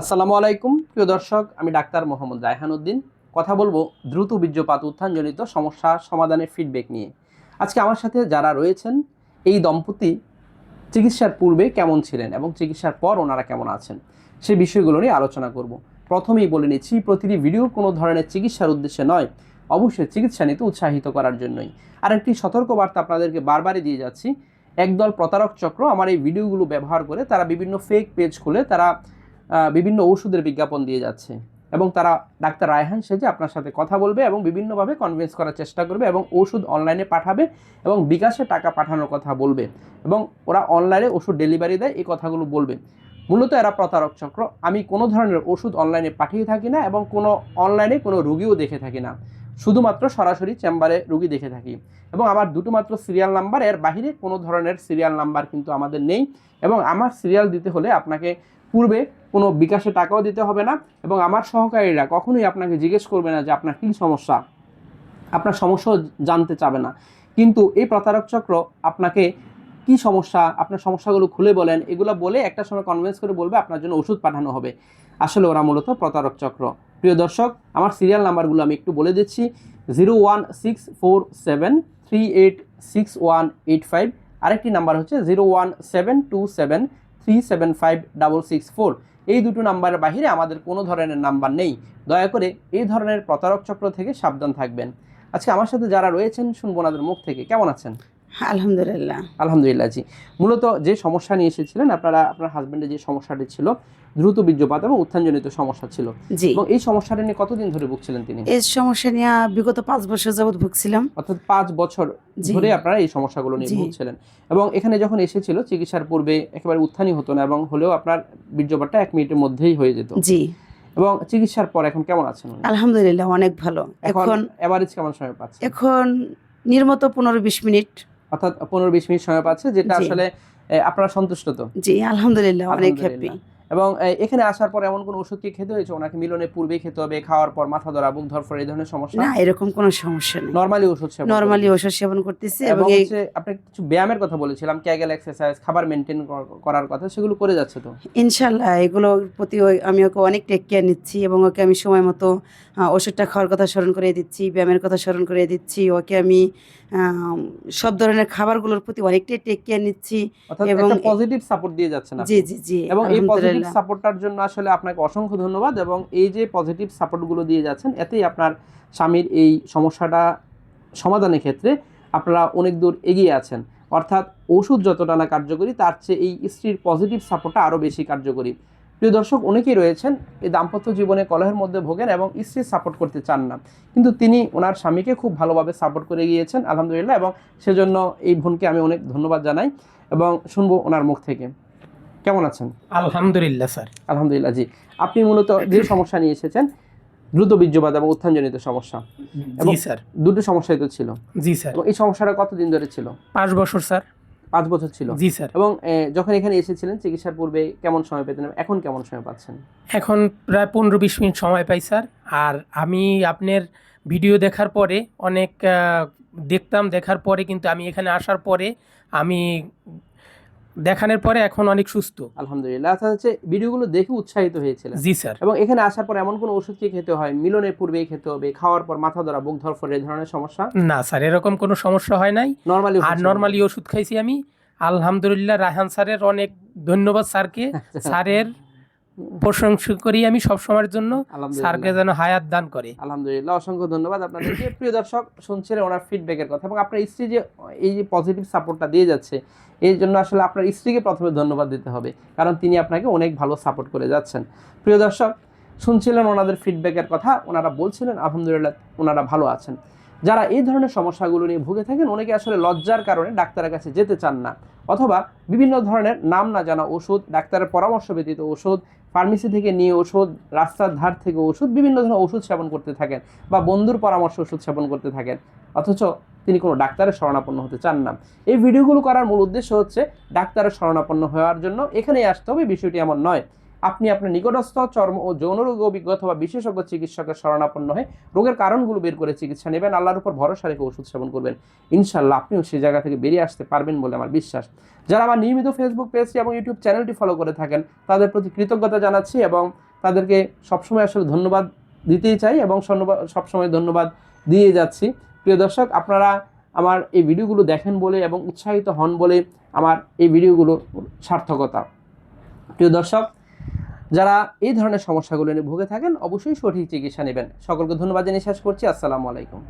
আসসালামু আলাইকুম, প্রিয় দর্শক, আমি ডাক্তার মোহাম্মদ রায়হান উদ্দিন। কথা বলব দ্রুত বীর্যপাত উত্থানজনিত সমস্যা সমাধানের ফিডব্যাক নিয়ে। আজকে আমার সাথে যারা রয়েছেন, এই দম্পতি চিকিৎসার পূর্বে কেমন ছিলেন এবং চিকিৎসার পর ওনারা কেমন আছেন সেই বিষয়গুলো নিয়ে আলোচনা করব। প্রথমেই বলে নিচ্ছি, প্রতিটি ভিডিও কোনো ধরনের চিকিৎসার উদ্দেশ্যে নয়, অবশ্যই চিকিৎসা নিতে উৎসাহিত করার জন্যই। আর একটি সতর্কবার্তা আপনাদেরকে বারবারই দিয়ে যাচ্ছি, একদল প্রতারক চক্র আমার এই ভিডিওগুলো ব্যবহার করে তারা বিভিন্ন ফেক পেজ খুলে তারা বিভিন্ন ওষুধের বিজ্ঞাপন দিয়ে যাচ্ছে। এবং তারা, ডাক্তার রায়হান সেজে আপনার সাথে কথা বলবে এবং বিভিন্নভাবে কনভিন্স করার চেষ্টা করবে এবং ওষুধ অনলাইনে পাঠাবে এবং বিকাশে টাকা পাঠানোর কথা বলবে এবং ওরা অনলাইনে ওষুধ ডেলিভারি দেয়, এই কথাগুলো বলবে। মূলত এরা প্রতারক চক্র। আমি কোনো ধরনের ওষুধ অনলাইনে পাঠিয়ে থাকি না এবং কোনো অনলাইনে কোনো রুগীও দেখে থাকি না। শুধুমাত্র সরাসরি চেম্বারে রুগী দেখে থাকি। এবং আমার দুটো মাত্র সিরিয়াল নাম্বার এর বাহিরে কোনো ধরনের সিরিয়াল নাম্বার কিন্তু আমাদের নেই এবং আমার সিরিয়াল দিতে হলে আপনাকে পূর্বে কোনো বিকাশে টাকাও দিতে হবে না এবং আমার সহকারীরা কখনোই আপনাকে জিজ্ঞেস করবে না যে আপনার কী সমস্যা? আপনার সমস্যাও জানতে চাবে না। কিন্তু এই প্রতারক চক্র আপনাকে কি সমস্যা, আপনার সমস্যাগুলো খুলে বলেন, এগুলো বলে একটা সময় কনভিন্স করে বলবে আপনার জন্য ওষুধ পাঠানো হবে। আসলে ওরা মূলত প্রতারক চক্র। প্রিয় দর্শক, আমার সিরিয়াল নাম্বারগুলো আমি একটু বলে দিচ্ছি zero one six four seven three eight six one eight five আরেকটি নাম্বার হচ্ছে zero one seven two seven three seven five double six four এই দুটো নাম্বারের বাহিরে আমাদের কোনো ধরনের নাম্বার নেই। দয়া করে এই ধরনের প্রতারক চক্র থেকে সাবধান থাকবেন। আজকে আমার সাথে যারা রয়েছেন, শুনব ওনাদের মুখ থেকে। কেমন আছেন? আলহামদুলিল্লাহ। আলহামদুলিল্লাহ জি। মূলত যে সমস্যা নিয়ে এসেছিলেন আপনারা আপনার হাজবেন্ডের যে সমস্যাটি ছিল দ্রুত বীর্যপাত এবং উত্থানজনিত সমস্যা ছিল। জি। এবং এই সমস্যাটা নিয়ে কতদিন ধরে ভুগছিলেন তিনি? এই সমস্যা নিয়ে বিগত পাঁচ বছর যাবৎ ভুগছিলাম। অর্থাৎ পাঁচ বছর ধরে আপনারা এই সমস্যাগুলো নিয়ে ভুগছিলেন। এবং এখানে যখন এসেছিল চিকিৎসার পূর্বে একেবারে উত্থানই হতো না এবং হলেও আপনার বীর্যপাতটা এক মিনিটের মধ্যেই হয়ে যেত। জি। এবং চিকিৎসার পর এখন কেমন আছেন আলহামদুলিল্লাহ অনেক ভালো। এখন এভারেজ কেমন সময় পাচ্ছে এখন নির্মত পনেরো বিশ মিনিট। অর্থাৎ পনেরো বিশ মিনিট সময় পাচ্ছে যেটা আসলে আপনারা সন্তুষ্ট তো? জি আলহামদুলিল্লাহ অনেক হ্যাপি। এবং এখানে আসার পর এমন কোন ওষুধ কি খেতে হয়েছে? ওনাকে মিলনের পূর্বেই খেতে হবে খাওয়ার পর মাথা ধরা বুক ধরফর এই ধরনের সমস্যা? না এরকম কোনো সমস্যা নেই। নরমালি ওষুধ সেবন নর্মালি। ওষুধ সেবন করতেছি এবং হচ্ছে আপনি কিছু ব্যায়ামের কথা বলেছিলাম ক্যাগেল এক্সারসাইজ খাবার মেনটেন করার কথা সেগুলো করে যাচ্ছে তো? ইনশাল্লাহ এগুলোর প্রতি আমি ওকে অনেক টেক কেয়ার নিচ্ছি এবং ওকে আমি সময় মতো ওষুধটা খাওয়ার কথা স্মরণ করে দিচ্ছি ব্যায়ামের কথা স্মরণ করে দিচ্ছি ওকে আমি আম, সব ধরনের খাবারগুলোর প্রতি অনেকটাই টেক কেয়ার নিচ্ছি এবং পজিটিভ সাপোর্ট দিয়ে যাচ্ছে না জি জি জি এবং এই পজিটিভ আলহামদুলিল্লাহ। সাপোর্টটার জন্য আসলে আপনাকে অসংখ্য ধন্যবাদ এবং এই যে পজিটিভ সাপোর্টগুলো দিয়ে যাচ্ছেন এতেই আপনার স্বামীর এই সমস্যাটা সমাধানের ক্ষেত্রে আপনারা অনেক দূর এগিয়ে আছেন। অর্থাৎ ওষুধ যতটা না কার্যকরী তার চেয়ে এই স্ত্রীর পজিটিভ সাপোর্টটা আরও বেশি কার্যকরী। প্রিয় দর্শক অনেকেই রয়েছেন এই দাম্পত্য জীবনে কলহের মধ্যে ভোগেন এবং স্ত্রীর সাপোর্ট করতে চান না। কিন্তু তিনি ওনার স্বামীকে খুব ভালোভাবে সাপোর্ট করে গিয়েছেন আলহামদুলিল্লাহ এবং সেজন্য এই বোনকে আমি অনেক ধন্যবাদ জানাই এবং শুনব ওনার মুখ থেকে। কেমন আছেন? আলহামদুলিল্লাহ স্যার। আলহামদুলিল্লাহ জি। আপনি মূলত যে সমস্যা নিয়ে এসেছেন দ্রুত বীর্যপাত এবং উত্থানজনিত সমস্যা। জি এবং- স্যার। দুটো সমস্যাই তো ছিল। জি স্যার। এবং এই সমস্যাটা কতদিন ধরে ছিল? পাঁচ বছর স্যার। পাঁচ বছর ছিল। জি স্যার। এবং যখন এখানে এসেছিলেন চিকিৎসার পূর্বে কেমন সময় পেতেন এখন কেমন সময় পাচ্ছেন? এখন প্রায় পনেরো বিশ মিনিট সময় পাই স্যার। আর আমি আপনার ভিডিও দেখার পরে অনেক দেখতাম দেখার পরে কিন্তু আমি এখানে আসার পরে আমি দেখানোর পরে এখন অনেক সুস্থ। আলহামদুলিল্লাহ। আচ্ছা হচ্ছে ভিডিওগুলো দেখে উৎসাহিত হয়েছিল জি স্যার। এবং এখানে আসার পর এমন কোনো ওষুধ কি খেতে হয়? মিলনের পূর্বেই খেতে হবে খাওয়ার পর মাথা ধরা বুক ধরফর এই ধরনের সমস্যা? না স্যার এরকম কোনো সমস্যা হয় নাই। নর্মালি আর নর্মালি ওষুধ খাইছি আমি। আলহামদুলিল্লাহ রায়হান স্যারের অনেক ধন্যবাদ স্যারকে। স্যারের প্রশংসা করি আমি সব সময়ের জন্য। স্যারকে যেন হায়াত দান করে। আলহামদুলিল্লাহ অসংখ্য ধন্যবাদ আপনাদেরকে। প্রিয় দর্শক শুনছিলেন ওনার ফিডব্যাকের কথা এবং আপনার স্ত্রী যে এই যে পজিটিভ সাপোর্টটা দিয়ে যাচ্ছে এই জন্য আসলে আপনার স্ত্রীকে প্রথমে ধন্যবাদ দিতে হবে কারণ তিনি আপনাকে অনেক ভালো সাপোর্ট করে যাচ্ছেন। প্রিয় দর্শক শুনছিলেন ওনাদের ফিডব্যাকের কথা ওনারা বলছিলেন আলহামদুলিল্লাহ ওনারা ভালো আছেন। যারা এই ধরনের সমস্যাগুলো নিয়ে ভুগে থাকেন অনেকে আসলে লজ্জার কারণে ডাক্তারের কাছে যেতে চান না অথবা বিভিন্ন ধরনের নাম না জানা ওষুধ ডাক্তারের পরামর্শ ব্যতীত ওষুধ ফার্মেসি থেকে নিয়ে ওষুধ, রাস্তার ধার থেকে ওষুধ, বিভিন্ন ধরনের ওষুধ সেবন করতে থাকেন বা বন্ধুর পরামর্শ ওষুধ সেবন করতে থাকেন। অথচ তিনি কোনো ডাক্তারের শরণাপন্ন হতে চান না। এই ভিডিওগুলো করার মূল উদ্দেশ্য হচ্ছে ডাক্তারের শরণাপন্ন হওয়ার জন্য এখানেই আসতে হবে। বিষয়টি এমন নয় আপনি আপনার নিকটস্থ চর্ম ও যৌন রোগ অভিজ্ঞ অথবা বিশেষজ্ঞ চিকিৎসকের শরণাপন্ন হয়ে রোগের কারণগুলো বের করে চিকিৎসা নেবেন, আল্লাহর উপর ভরসা রেখে ওষুধ সেবন করবেন। ইনশাল্লাহ আপনিও সেই জায়গা থেকে বেরিয়ে আসতে পারবেন বলে আমার বিশ্বাস। যারা আমার নিয়মিত ফেসবুক পেজটি এবং ইউটিউব চ্যানেলটি ফলো করে থাকেন, তাদের প্রতি কৃতজ্ঞতা জানাচ্ছি এবং তাদেরকে সবসময় আসলে ধন্যবাদ দিতেই চাই এবং সবসময় ধন্যবাদ দিয়ে যাচ্ছি। প্রিয় দর্শক, আপনারা আমার এই ভিডিওগুলো দেখেন বলে এবং উৎসাহিত হন বলে আমার এই ভিডিওগুলো সার্থকতা। প্রিয় দর্শক যারা এই ধরনের সমস্যাগুলো নিয়ে ভুগে থাকেন, অবশ্যই সঠিক চিকিৎসা নেবেন। সকলকে ধন্যবাদ জানিয়ে শেষ করছি। আসসালামু আলাইকুম।